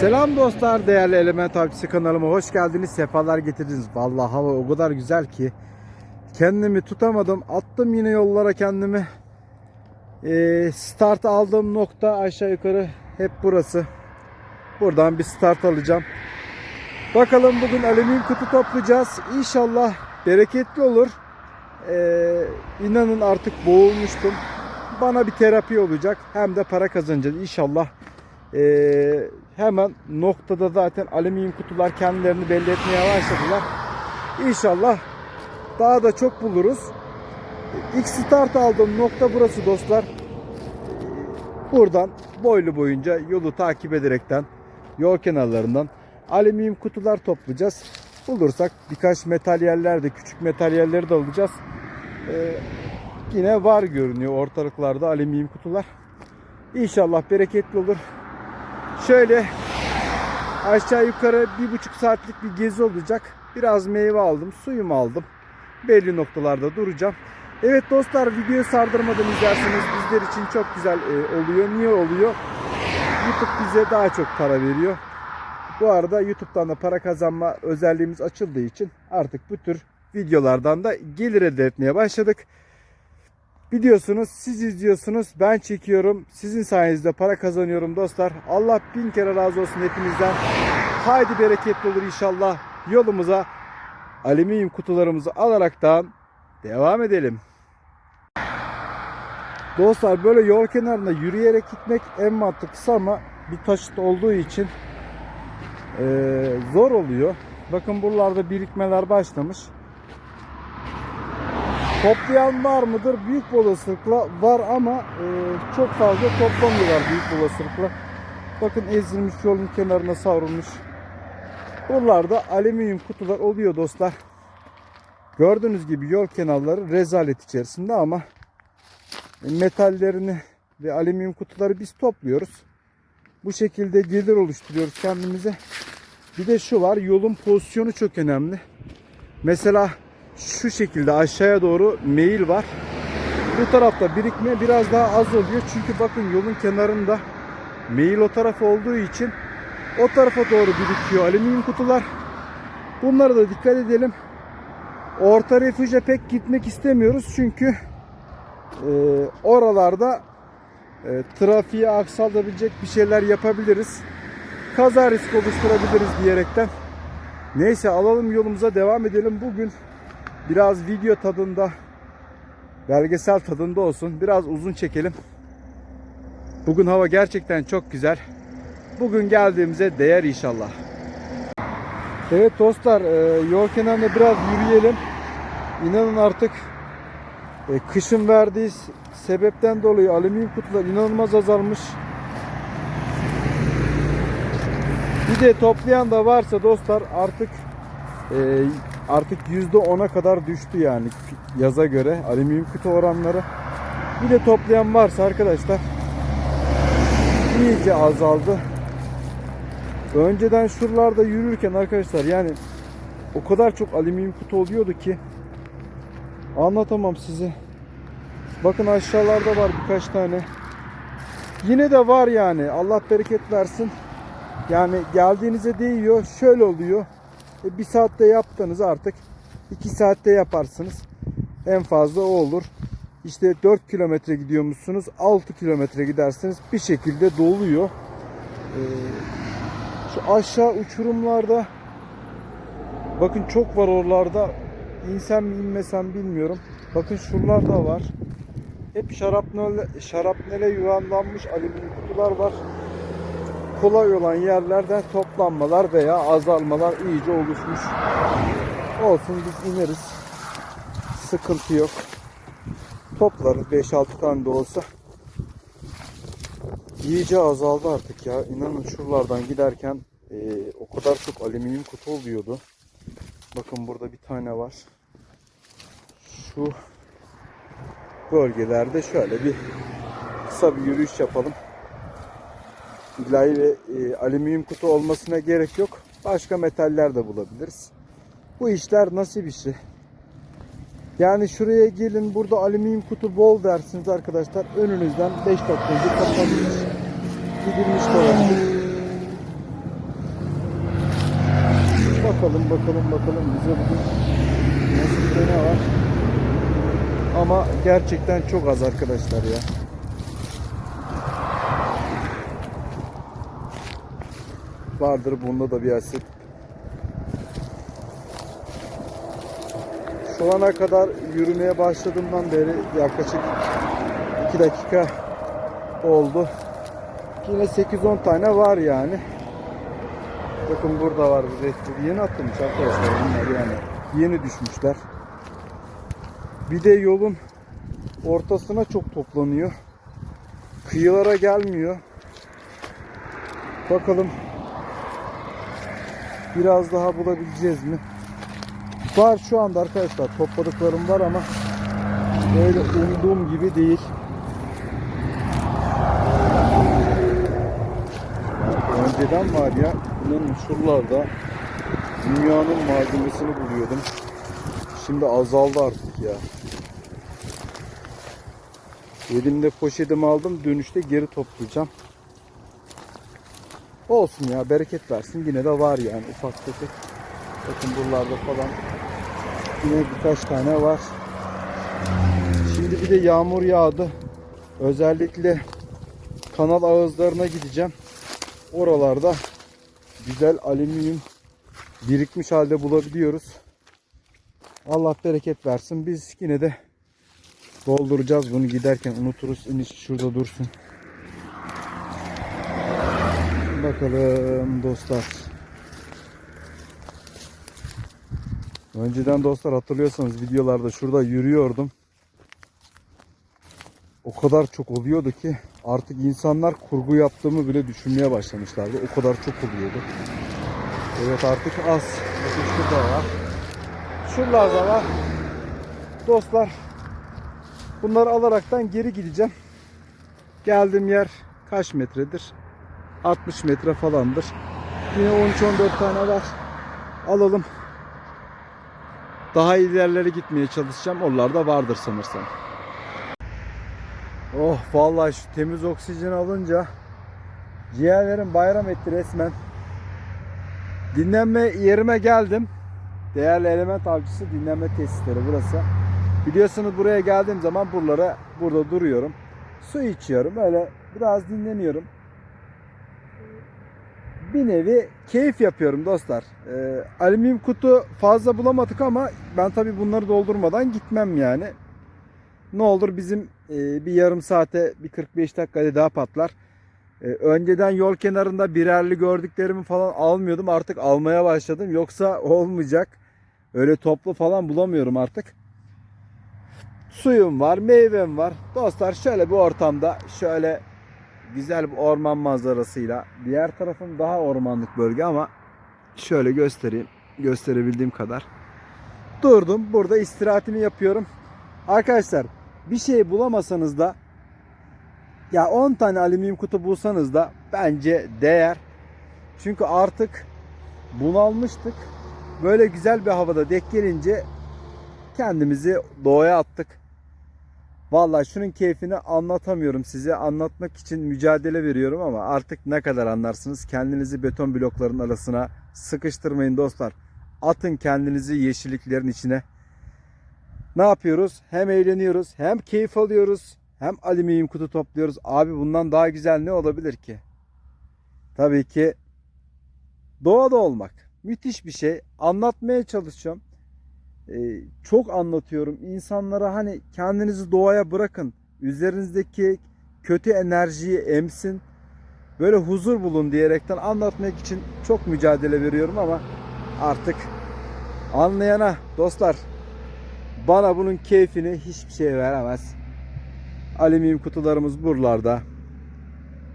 Selam dostlar, değerli Element Avcısı kanalıma hoş geldiniz, sefalar getirdiniz. Vallahi hava o kadar güzel ki kendimi tutamadım, attım yine yollara kendimi. Ee, start aldığım nokta aşağı yukarı hep burası. Buradan bir start alacağım. Bakalım bugün alüminyum kutu toplayacağız. İnşallah bereketli olur. Ee, inanın artık boğulmuştum. Bana bir terapi olacak. Hem de para kazanacağız inşallah. Ee, hemen noktada zaten alüminyum kutular kendilerini belli etmeye başladılar. İnşallah daha da çok buluruz. İlk start aldığım nokta burası dostlar. Buradan boylu boyunca yolu takip ederekten yol kenarlarından alüminyum kutular toplayacağız. Bulursak birkaç materyallerde küçük materyalleri de alacağız. Ee, yine var görünüyor ortalıklarda alüminyum kutular. İnşallah bereketli olur. Şöyle aşağı yukarı bir buçuk saatlik bir gezi olacak. Biraz meyve aldım, suyumu aldım. Belli noktalarda duracağım. Evet dostlar videoyu sardırmadan izlerseniz bizler için çok güzel e, oluyor. Niye oluyor? YouTube bize daha çok para veriyor. Bu arada YouTube'dan da para kazanma özelliğimiz açıldığı için artık bu tür videolardan da gelir elde etmeye başladık. Biliyorsunuz siz izliyorsunuz ben çekiyorum. Sizin sayenizde para kazanıyorum dostlar. Allah bin kere razı olsun hepinizden. Haydi bereketli olur inşallah. Yolumuza alüminyum kutularımızı alaraktan devam edelim. Dostlar böyle yol kenarında yürüyerek gitmek en mantıklısı ama bir taşıt olduğu için eee, zor oluyor. Bakın buralarda birikmeler başlamış Toplayan var mıdır? Büyük olasılıkla var ama e, çok fazla toplamıyorlar büyük olasılıkla. Bakın ezilmiş yolun kenarına savrulmuş. Buralarda alüminyum kutular oluyor dostlar. Gördüğünüz gibi yol kenarları rezalet içerisinde ama metallerini ve alüminyum kutuları biz topluyoruz. Bu şekilde gelir oluşturuyoruz kendimize. Bir de şu var yolun pozisyonu çok önemli. Mesela şu şekilde aşağıya doğru meyil var. Bu tarafta birikme biraz daha az oluyor. Çünkü bakın yolun kenarında meyil o taraf olduğu için o tarafa doğru birikiyor alüminyum kutular. Bunlara da dikkat edelim. Orta refüje pek gitmek istemiyoruz. Çünkü e, oralarda e, trafiğe aksaltabilecek bir şeyler yapabiliriz. Kaza riski oluşturabiliriz diyerekten. Neyse alalım yolumuza devam edelim. Bugün biraz video tadında belgesel tadında olsun. Biraz uzun çekelim. Bugün hava gerçekten çok güzel. Bugün geldiğimize değer inşallah. Evet dostlar e, yol kenarında biraz yürüyelim. İnanın artık e, kışın verdiği sebepten dolayı alüminyum kutular inanılmaz azalmış. Bir de toplayan da varsa dostlar artık e, artık %10'a kadar düştü yani yaza göre alüminyum kutu oranları. Bir de toplayan varsa arkadaşlar iyice azaldı. Önceden şuralarda yürürken arkadaşlar yani o kadar çok alüminyum kutu oluyordu ki anlatamam size. Bakın aşağılarda var birkaç tane. Yine de var yani. Allah bereket versin. Yani geldiğinize değiyor. Şöyle oluyor. E, bir saatte yaptınız artık 2 saatte yaparsınız. En fazla o olur. İşte 4 kilometre gidiyormuşsunuz. 6 kilometre gidersiniz. Bir şekilde doluyor. Ee, şu aşağı uçurumlarda bakın çok var oralarda. İnsem mi inmesem bilmiyorum. Bakın şuralarda var. Hep şarapnele, şarapnele yuvarlanmış alüminyum kutular var kolay olan yerlerden toplanmalar veya azalmalar iyice oluşmuş. Olsun biz ineriz. Sıkıntı yok. Toplarız 5-6 tane de olsa. İyice azaldı artık ya. İnanın şuralardan giderken e, o kadar çok alüminyum kutu oluyordu. Bakın burada bir tane var. Şu bölgelerde şöyle bir kısa bir yürüyüş yapalım. İlahi ve e, alüminyum kutu olmasına gerek yok. Başka metaller de bulabiliriz. Bu işler nasip işi. Yani şuraya gelin burada alüminyum kutu bol dersiniz arkadaşlar. Önünüzden 5 dakika önce. Gidilmiş dolaşmış. Bakalım bakalım bakalım bize bugün nasıl ne var. Ama gerçekten çok az arkadaşlar ya. Vardır bunda da bir asit. Şu ana kadar yürümeye başladığımdan beri yaklaşık 2 dakika oldu. Yine 8-10 tane var yani. Bakın burada var bir resmi. Yeni atılmış arkadaşlar bunlar yani. Yeni düşmüşler. Bir de yolun ortasına çok toplanıyor. Kıyılara gelmiyor. Bakalım biraz daha bulabileceğiz mi? Var şu anda arkadaşlar topladıklarım var ama öyle umduğum gibi değil. Önceden var ya bunun şuralarda dünyanın malzemesini buluyordum. Şimdi azaldı artık ya. Elimde poşetimi aldım. Dönüşte geri toplayacağım. Olsun ya bereket versin. Yine de var yani ufak tefek. Bakın buralarda falan yine birkaç tane var. Şimdi bir de yağmur yağdı. Özellikle kanal ağızlarına gideceğim. Oralarda güzel alüminyum birikmiş halde bulabiliyoruz. Allah bereket versin. Biz yine de dolduracağız bunu giderken unuturuz. İniş şurada dursun. Bakalım dostlar. Önceden dostlar hatırlıyorsanız videolarda şurada yürüyordum. O kadar çok oluyordu ki artık insanlar kurgu yaptığımı bile düşünmeye başlamışlardı. O kadar çok oluyordu. Evet artık az. Bakın şurada var. Şuralarda var. Dostlar bunları alaraktan geri gideceğim. Geldiğim yer kaç metredir? 60 metre falandır. Yine 13-14 tane var. Alalım. Daha ilerlere gitmeye çalışacağım. Onlar da vardır sanırsam. Oh vallahi şu temiz oksijen alınca ciğerlerim bayram etti resmen. Dinlenme yerime geldim. Değerli element avcısı dinlenme tesisleri burası. Biliyorsunuz buraya geldiğim zaman buralara burada duruyorum. Su içiyorum. Öyle biraz dinleniyorum. Bir nevi keyif yapıyorum dostlar. Ee, alüminyum kutu fazla bulamadık ama ben tabi bunları doldurmadan gitmem yani. Ne olur bizim e, bir yarım saate bir 45 dakikada daha patlar. E, önceden yol kenarında birerli gördüklerimi falan almıyordum. Artık almaya başladım. Yoksa olmayacak. Öyle toplu falan bulamıyorum artık. Suyum var, meyvem var. Dostlar şöyle bir ortamda şöyle güzel bir orman manzarasıyla. Diğer tarafım daha ormanlık bölge ama şöyle göstereyim. Gösterebildiğim kadar. Durdum. Burada istirahatimi yapıyorum. Arkadaşlar bir şey bulamasanız da ya 10 tane alüminyum kutu bulsanız da bence değer. Çünkü artık bunalmıştık. Böyle güzel bir havada denk gelince kendimizi doğaya attık. Vallahi şunun keyfini anlatamıyorum size. Anlatmak için mücadele veriyorum ama artık ne kadar anlarsınız. Kendinizi beton blokların arasına sıkıştırmayın dostlar. Atın kendinizi yeşilliklerin içine. Ne yapıyoruz? Hem eğleniyoruz, hem keyif alıyoruz, hem alüminyum kutu topluyoruz. Abi bundan daha güzel ne olabilir ki? Tabii ki doğada olmak. Müthiş bir şey. Anlatmaya çalışıyorum. Ee, çok anlatıyorum. İnsanlara hani kendinizi doğaya bırakın. Üzerinizdeki kötü enerjiyi emsin. Böyle huzur bulun diyerekten anlatmak için çok mücadele veriyorum ama artık anlayana dostlar bana bunun keyfini hiçbir şey veremez. Alüminyum kutularımız buralarda.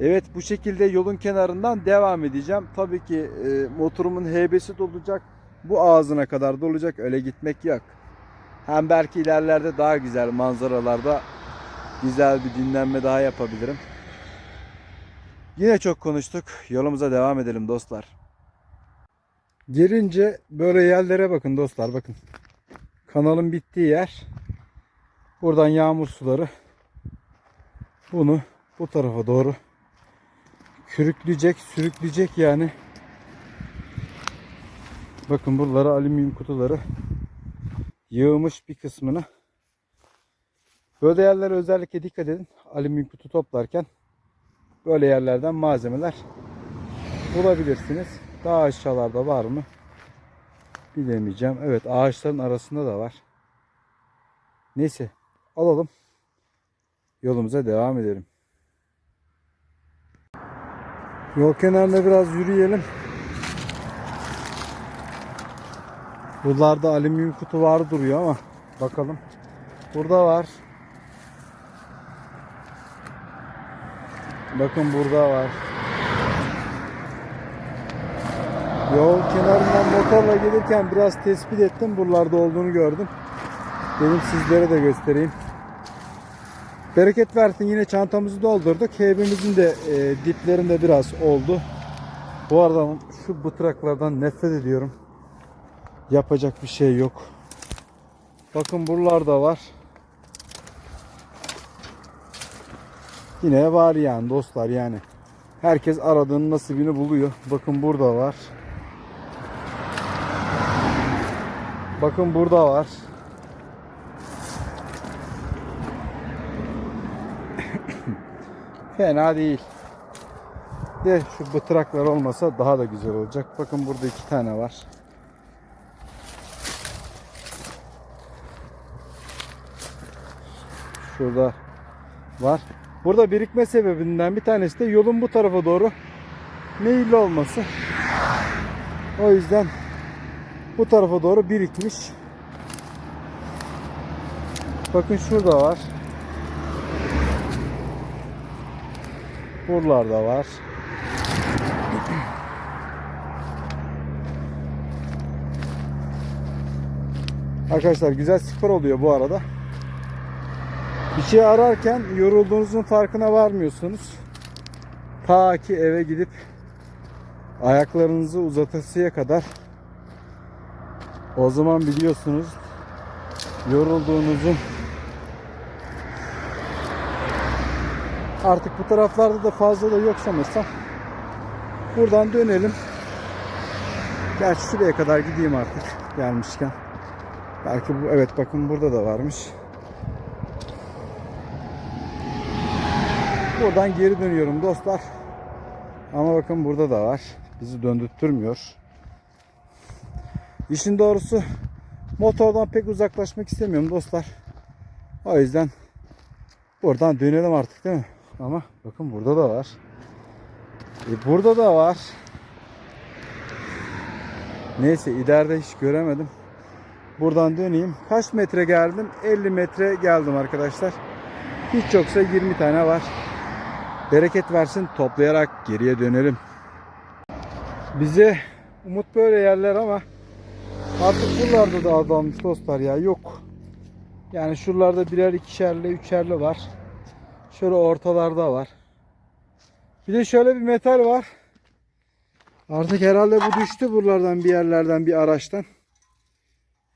Evet bu şekilde yolun kenarından devam edeceğim. Tabii ki e, motorumun heybesi dolacak. Bu ağzına kadar dolacak. Öyle gitmek yok. Hem belki ilerlerde daha güzel manzaralarda güzel bir dinlenme daha yapabilirim. Yine çok konuştuk. Yolumuza devam edelim dostlar. Girince böyle yerlere bakın dostlar bakın. Kanalın bittiği yer. Buradan yağmur suları bunu bu tarafa doğru sürükleyecek, sürükleyecek yani. Bakın buraları alüminyum kutuları yığmış bir kısmını. Böyle yerlere özellikle dikkat edin. Alüminyum kutu toplarken böyle yerlerden malzemeler bulabilirsiniz. Daha aşağılarda var mı? Bilemeyeceğim. Evet ağaçların arasında da var. Neyse alalım. Yolumuza devam edelim. Yol kenarında biraz yürüyelim. Buralarda alüminyum kutu var duruyor ama bakalım. Burada var. Bakın burada var. Yol kenarından motorla gelirken biraz tespit ettim. Buralarda olduğunu gördüm. Dedim sizlere de göstereyim. Bereket versin yine çantamızı doldurduk. Heybemizin de e, diplerinde biraz oldu. Bu arada şu bıtraklardan nefret ediyorum. Yapacak bir şey yok. Bakın buralarda var. Yine var yani dostlar yani. Herkes aradığının nasibini buluyor. Bakın burada var. Bakın burada var. Fena değil. De şu bıtraklar olmasa daha da güzel olacak. Bakın burada iki tane var. Şurada var. Burada birikme sebebinden bir tanesi de yolun bu tarafa doğru meyilli olması. O yüzden bu tarafa doğru birikmiş. Bakın şurada var. Buralarda var. Arkadaşlar güzel spor oluyor bu arada. Bir şey ararken yorulduğunuzun farkına varmıyorsunuz. Ta ki eve gidip ayaklarınızı uzatasıya kadar o zaman biliyorsunuz yorulduğunuzun artık bu taraflarda da fazla da yok sanırsam buradan dönelim. Gerçi şuraya kadar gideyim artık gelmişken. Belki bu evet bakın burada da varmış. Buradan geri dönüyorum dostlar. Ama bakın burada da var. Bizi döndürtmüyor. İşin doğrusu motordan pek uzaklaşmak istemiyorum dostlar. O yüzden buradan dönelim artık değil mi? Ama bakın burada da var. E burada da var. Neyse ileride hiç göremedim. Buradan döneyim. Kaç metre geldim? 50 metre geldim arkadaşlar. Hiç yoksa 20 tane var. Bereket versin toplayarak geriye dönelim. Bize umut böyle yerler ama artık buralarda da azalmış dostlar ya yok. Yani şuralarda birer ikişerli üçerli var. Şöyle ortalarda var. Bir de şöyle bir metal var. Artık herhalde bu düştü buralardan bir yerlerden bir araçtan.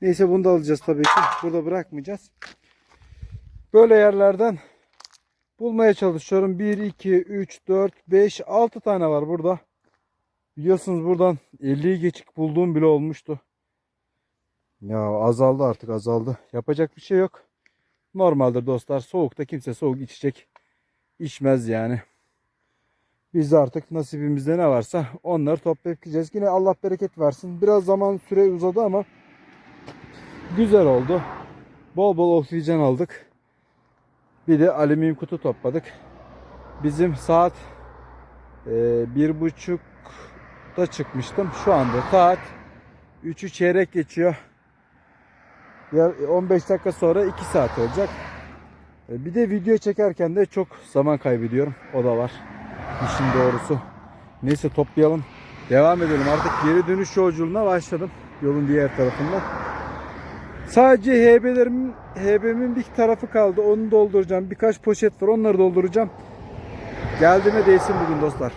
Neyse bunu da alacağız tabii ki. Burada bırakmayacağız. Böyle yerlerden bulmaya çalışıyorum. 1, 2, 3, 4, 5, 6 tane var burada. Biliyorsunuz buradan 50'yi geçik bulduğum bile olmuştu. Ya azaldı artık azaldı. Yapacak bir şey yok. Normaldir dostlar. Soğukta kimse soğuk içecek içmez yani. Biz de artık nasibimizde ne varsa onları toplayıp gideceğiz. Yine Allah bereket versin. Biraz zaman süre uzadı ama güzel oldu. Bol bol oksijen aldık. Bir de alüminyum kutu topladık. Bizim saat e, bir buçukta çıkmıştım. Şu anda saat 3'ü çeyrek geçiyor. Ya 15 dakika sonra 2 saat olacak. E, Bir de video çekerken de çok zaman kaybediyorum. O da var. İşin doğrusu. Neyse toplayalım. Devam edelim. Artık geri dönüş yolculuğuna başladım. Yolun diğer tarafında. Sadece HB'lerimin HB'min bir tarafı kaldı. Onu dolduracağım. Birkaç poşet var. Onları dolduracağım. Geldiğime değsin bugün dostlar.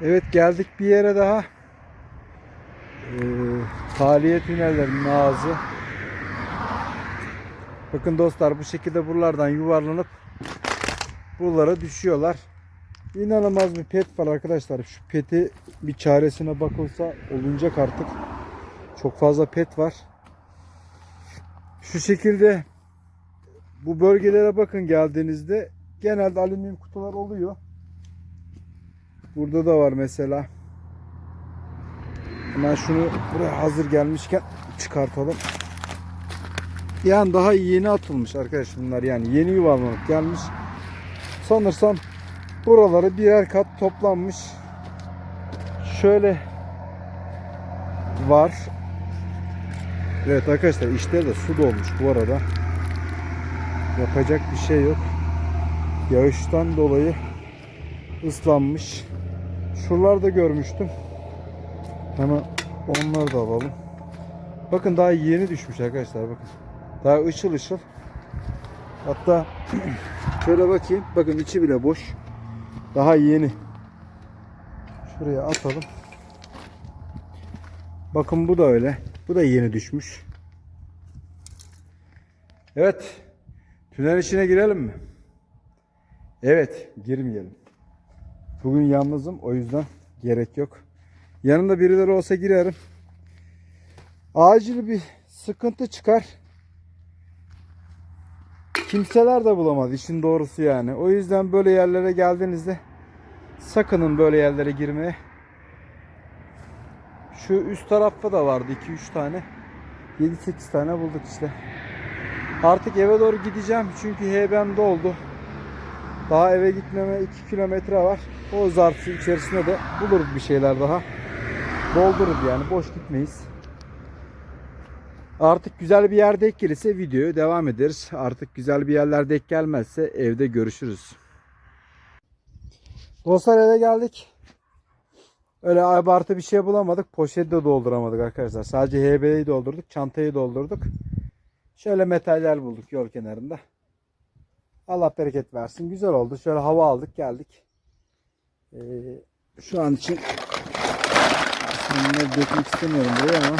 Evet geldik bir yere daha. Ee, Taliye tünellerinin ağzı. Bakın dostlar bu şekilde buralardan yuvarlanıp buralara düşüyorlar. İnanılmaz bir pet var arkadaşlar. Şu peti bir çaresine bakılsa olunacak artık. Çok fazla pet var. Şu şekilde bu bölgelere bakın geldiğinizde genelde alüminyum kutular oluyor. Burada da var mesela. Hemen şunu buraya hazır gelmişken çıkartalım. Yani daha yeni atılmış arkadaşlar bunlar yani yeni yuvarlanıp gelmiş. Sanırsam buraları birer kat toplanmış. Şöyle var. Evet arkadaşlar işte de su dolmuş bu arada. Yapacak bir şey yok. Yağıştan dolayı ıslanmış. Şuralarda görmüştüm. Hemen onları da alalım. Bakın daha yeni düşmüş arkadaşlar bakın. Daha ışıl ışıl. Hatta şöyle bakayım. Bakın içi bile boş. Daha yeni. Şuraya atalım. Bakın bu da öyle. Bu da yeni düşmüş. Evet. Tünel içine girelim mi? Evet. Girmeyelim. Bugün yalnızım. O yüzden gerek yok. Yanımda birileri olsa girerim. Acil bir sıkıntı çıkar. Kimseler de bulamaz işin doğrusu yani. O yüzden böyle yerlere geldiğinizde sakının böyle yerlere girmeye. Şu üst tarafta da vardı 2-3 tane. 7-8 tane bulduk işte. Artık eve doğru gideceğim çünkü HBM doldu. Daha eve gitmeme 2 kilometre var. O zarfı içerisinde de buluruz bir şeyler daha. Doldururuz yani boş gitmeyiz. Artık güzel bir yer denk gelirse videoya devam ederiz. Artık güzel bir yerler denk gelmezse evde görüşürüz. Dostlar eve geldik. Öyle abartı bir şey bulamadık. Poşeti de dolduramadık arkadaşlar. Sadece HB'yi doldurduk. Çantayı doldurduk. Şöyle metaller bulduk yol kenarında. Allah bereket versin. Güzel oldu. Şöyle hava aldık geldik. Ee, şu an için bunları dökmek istemiyorum buraya ama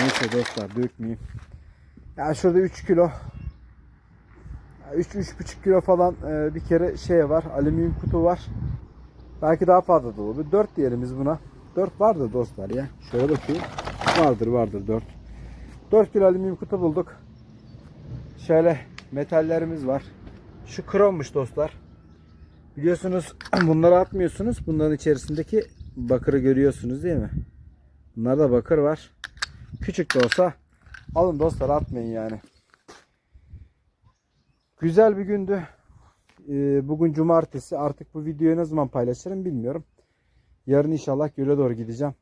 neyse dostlar dökmeyeyim. Ya şurada 3 kilo 3-3,5 kilo falan e, bir kere şey var. Alüminyum kutu var. Belki daha fazla da olur. 4 diyelim biz buna. 4 vardır dostlar ya. Şöyle bakayım. Vardır vardır 4. 4 kilo alüminyum kutu bulduk. Şöyle metallerimiz var. Şu krommuş dostlar. Biliyorsunuz bunları atmıyorsunuz. Bunların içerisindeki bakırı görüyorsunuz değil mi? Bunlarda bakır var. Küçük de olsa alın dostlar atmayın yani. Güzel bir gündü. Ee, Bugün cumartesi. Artık bu videoyu ne zaman paylaşırım bilmiyorum. Yarın inşallah göle doğru gideceğim.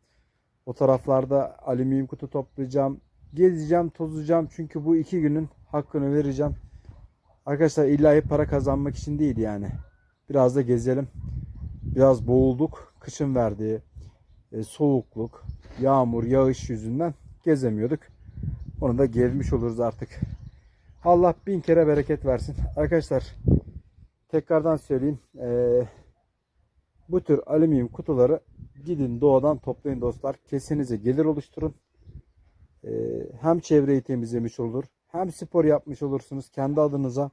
O taraflarda alüminyum kutu toplayacağım. Gezeceğim, tozacağım. Çünkü bu iki günün hakkını vereceğim. Arkadaşlar illa para kazanmak için değil yani. Biraz da gezelim. Biraz boğulduk. Kışın verdiği e, soğukluk, yağmur, yağış yüzünden gezemiyorduk. Onu da gezmiş oluruz artık. Allah bin kere bereket versin. Arkadaşlar tekrardan söyleyeyim. Ee, bu tür alüminyum kutuları gidin doğadan toplayın dostlar. Kesinize gelir oluşturun. Ee, hem çevreyi temizlemiş olur. Hem spor yapmış olursunuz kendi adınıza.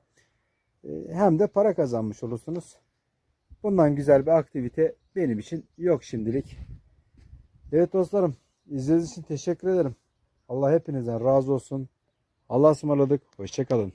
Ee, hem de para kazanmış olursunuz. Bundan güzel bir aktivite benim için yok şimdilik. Evet dostlarım izlediğiniz için teşekkür ederim. Allah hepinizden razı olsun. Allah'a ısmarladık. Hoşçakalın.